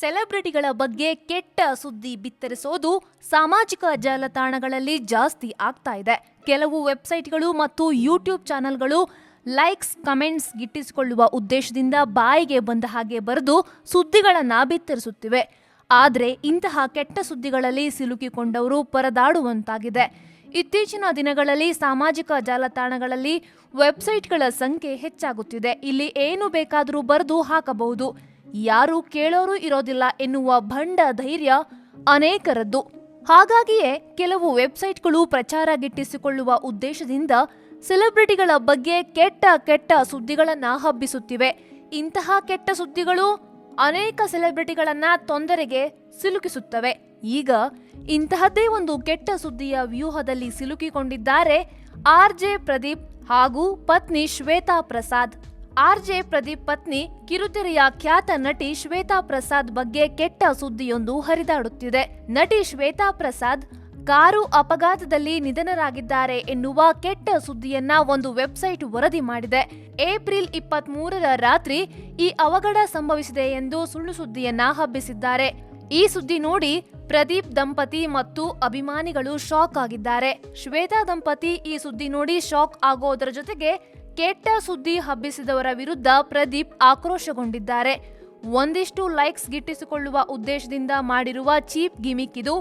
ಸೆಲೆಬ್ರಿಟಿಗಳ ಬಗ್ಗೆ ಕೆಟ್ಟ ಸುದ್ದಿ ಬಿತ್ತರಿಸೋದು ಸಾಮಾಜಿಕ ಜಾಲತಾಣಗಳಲ್ಲಿ ಜಾಸ್ತಿ ಆಗ್ತಾ ಇದೆ. ಕೆಲವು ವೆಬ್ಸೈಟ್ಗಳು ಮತ್ತು ಯೂಟ್ಯೂಬ್ ಚಾನೆಲ್ಗಳು ಲೈಕ್ಸ್, ಕಮೆಂಟ್ಸ್ ಗಿಟ್ಟಿಸಿಕೊಳ್ಳುವ ಉದ್ದೇಶದಿಂದ ಬಾಯಿಗೆ ಬಂದ ಹಾಗೆ ಬರೆದು ಸುದ್ದಿಗಳನ್ನು ಬಿತ್ತರಿಸುತ್ತಿವೆ. ಆದರೆ ಇಂತಹ ಕೆಟ್ಟ ಸುದ್ದಿಗಳಲ್ಲಿ ಸಿಲುಕಿಕೊಂಡವರು ಪರದಾಡುವಂತಾಗಿದೆ. ಇತ್ತೀಚಿನ ದಿನಗಳಲ್ಲಿ ಸಾಮಾಜಿಕ ಜಾಲತಾಣಗಳಲ್ಲಿ ವೆಬ್ಸೈಟ್ಗಳ ಸಂಖ್ಯೆ ಹೆಚ್ಚಾಗುತ್ತಿದೆ. ಇಲ್ಲಿ ಏನು ಬೇಕಾದರೂ ಬರೆದು ಹಾಕಬಹುದು. ಯಾರು ಕೇಳೋರು ಇರೋದಿಲ್ಲ ಎನ್ನುವ ಭಂಡ ಧೈರ್ಯ ಅನೇಕರದ್ದು. ಹಾಗಾಗಿಯೇ ಕೆಲವು ವೆಬ್ಸೈಟ್ಗಳು ಪ್ರಚಾರ ಗಿಟ್ಟಿಸಿಕೊಳ್ಳುವ ಉದ್ದೇಶದಿಂದ ಸೆಲೆಬ್ರಿಟಿಗಳ ಬಗ್ಗೆ ಕೆಟ್ಟ ಕೆಟ್ಟ ಸುದ್ದಿಗಳನ್ನ ಹಬ್ಬಿಸುತ್ತಿವೆ. ಇಂತಹ ಕೆಟ್ಟ ಸುದ್ದಿಗಳು ಅನೇಕ ಸೆಲೆಬ್ರಿಟಿಗಳನ್ನ ತೊಂದರೆಗೆ ಸಿಲುಕಿಸುತ್ತವೆ. ಈಗ ಇಂತಹದ್ದೇ ಒಂದು ಕೆಟ್ಟ ಸುದ್ದಿಯ ವ್ಯೂಹದಲ್ಲಿ ಸಿಲುಕಿಕೊಂಡಿದ್ದಾರೆ ಆರ್ ಜೆ ಪ್ರದೀಪ್ ಹಾಗೂ ಪತ್ನಿ ಶ್ವೇತಾ ಪ್ರಸಾದ್. ಆರ್ ಜೆ ಪ್ರದೀಪ್ ಪತ್ನಿ ಕಿರುತೆರೆಯ ಖ್ಯಾತ ನಟಿ ಶ್ವೇತಾ ಪ್ರಸಾದ್ ಬಗ್ಗೆ ಕೆಟ್ಟ ಸುದ್ದಿಯೊಂದು ಹರಿದಾಡುತ್ತಿದೆ. ನಟಿ ಶ್ವೇತಾ ಪ್ರಸಾದ್ ಕಾರು ಅಪಘಾತದಲ್ಲಿ ನಿಧನರಾಗಿದ್ದಾರೆ ಎನ್ನುವ ಕೆಟ್ಟ ಸುದ್ದಿಯನ್ನ ಒಂದು ವೆಬ್ಸೈಟ್ ವರದಿ ಮಾಡಿದೆ. ಏಪ್ರಿಲ್ ಇಪ್ಪತ್ತ್ ಮೂರರ ರಾತ್ರಿ ಈ ಅವಘಡ ಸಂಭವಿಸಿದೆ ಎಂದು ಸುಳ್ಳು ಸುದ್ದಿಯನ್ನ ಹಬ್ಬಿಸಿದ್ದಾರೆ. ಈ ಸುದ್ದಿ ನೋಡಿ ಪ್ರದೀಪ್ ದಂಪತಿ ಮತ್ತು ಅಭಿಮಾನಿಗಳು ಶಾಕ್ ಆಗಿದ್ದಾರೆ. ಶ್ವೇತಾ ದಂಪತಿ ಈ ಸುದ್ದಿ ನೋಡಿ ಶಾಕ್ ಆಗೋದರ ಜೊತೆಗೆ ಕೆಟ್ಟ ಸುದ್ದಿ ಹಬ್ಬಿಸಿದವರ ವಿರುದ್ಧ ಪ್ರದೀಪ್ ಆಕ್ರೋಶಗೊಂಡಿದ್ದಾರೆ. ಒಂದಿಷ್ಟು ಲೈಕ್ಸ್ ಗಿಟ್ಟಿಸಿಕೊಳ್ಳುವ ಉದ್ದೇಶದಿಂದ ಮಾಡಿರುವ ಚೀಪ್ ಗಿಮಿಕ್ ಇದು.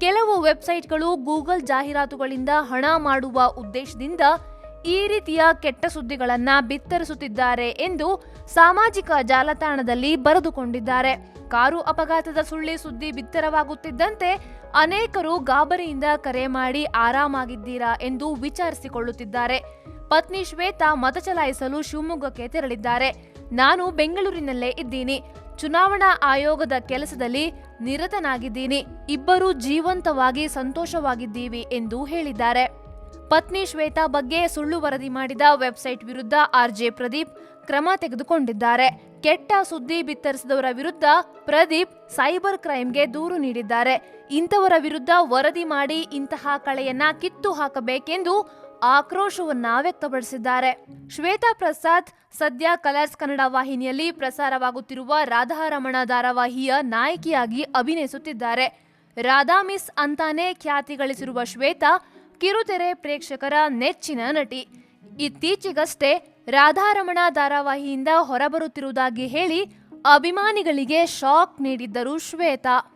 ಕೆಲವು ವೆಬ್ಸೈಟ್ಗಳು ಗೂಗಲ್ ಜಾಹೀರಾತುಗಳಿಂದ ಹಣ ಮಾಡುವ ಉದ್ದೇಶದಿಂದ ಈ ರೀತಿಯ ಕೆಟ್ಟ ಸುದ್ದಿಗಳನ್ನ ಬಿತ್ತರಿಸುತ್ತಿದ್ದಾರೆ ಎಂದು ಸಾಮಾಜಿಕ ಜಾಲತಾಣದಲ್ಲಿ ಬರೆದುಕೊಂಡಿದ್ದಾರೆ. ಕಾರು ಅಪಘಾತದ ಸುಳ್ಳಿ ಸುದ್ದಿ ಬಿತ್ತರವಾಗುತ್ತಿದ್ದಂತೆ ಅನೇಕರು ಗಾಬರಿಯಿಂದ ಕರೆ ಮಾಡಿ ಆರಾಮಾಗಿದ್ದೀರಾ ಎಂದು ವಿಚಾರಿಸಿಕೊಳ್ಳುತ್ತಿದ್ದಾರೆ. ಪತ್ನಿ ಶ್ವೇತಾ ಮತ ಚಲಾಯಿಸಲು ಶಿವಮೊಗ್ಗಕ್ಕೆ ತೆರಳಿದ್ದಾರೆ. ನಾನು ಬೆಂಗಳೂರಿನಲ್ಲೇ ಇದ್ದೀನಿ. ಚುನಾವಣಾ ಆಯೋಗದ ಕೆಲಸದಲ್ಲಿ ನಿರತನಾಗಿದ್ದೀನಿ. ಇಬ್ಬರು ಜೀವಂತವಾಗಿ ಸಂತೋಷವಾಗಿದ್ದೀವಿ ಎಂದು ಹೇಳಿದ್ದಾರೆ. ಪತ್ನಿ ಶ್ವೇತಾ ಬಗ್ಗೆ ಸುಳ್ಳು ವರದಿ ಮಾಡಿದ ವೆಬ್ಸೈಟ್ ವಿರುದ್ಧ ಆರ್ಜೆ ಪ್ರದೀಪ್ ಕ್ರಮ ತೆಗೆದುಕೊಂಡಿದ್ದಾರೆ. ಕೆಟ್ಟ ಸುದ್ದಿ ಬಿತ್ತರಿಸಿದವರ ವಿರುದ್ಧ ಪ್ರದೀಪ್ ಸೈಬರ್ ಕ್ರೈಮ್ಗೆ ದೂರು ನೀಡಿದ್ದಾರೆ. ಇಂಥವರ ವಿರುದ್ಧ ವರದಿ ಮಾಡಿ ಇಂತಹ ಕಳೆಯನ್ನ ಕಿತ್ತು ಹಾಕಬೇಕೆಂದು ಆಕ್ರೋಶವನ್ನ ವ್ಯಕ್ತಪಡಿಸಿದ್ದಾರೆ. ಶ್ವೇತಾ ಪ್ರಸಾದ್ ಸದ್ಯ ಕಲರ್ಸ್ ಕನ್ನಡ ವಾಹಿನಿಯಲ್ಲಿ ಪ್ರಸಾರವಾಗುತ್ತಿರುವ ರಾಧಾರಮಣ ಧಾರಾವಾಹಿಯ ನಾಯಕಿಯಾಗಿ ಅಭಿನಯಿಸುತ್ತಿದ್ದಾರೆ. ರಾಧಾ ಮಿಸ್ ಅಂತಾನೆ ಖ್ಯಾತಿ ಗಳಿಸಿರುವ ಶ್ವೇತಾ ಕಿರುತೆರೆ ಪ್ರೇಕ್ಷಕರ ನೆಚ್ಚಿನ ನಟಿ. ಇತ್ತೀಚೆಗಷ್ಟೇ ರಾಧಾರಮಣ ಧಾರಾವಾಹಿಯಿಂದ ಹೊರಬರುತ್ತಿರುವುದಾಗಿ ಹೇಳಿ ಅಭಿಮಾನಿಗಳಿಗೆ ಶಾಕ್ ನೀಡಿದ್ದರು ಶ್ವೇತಾ.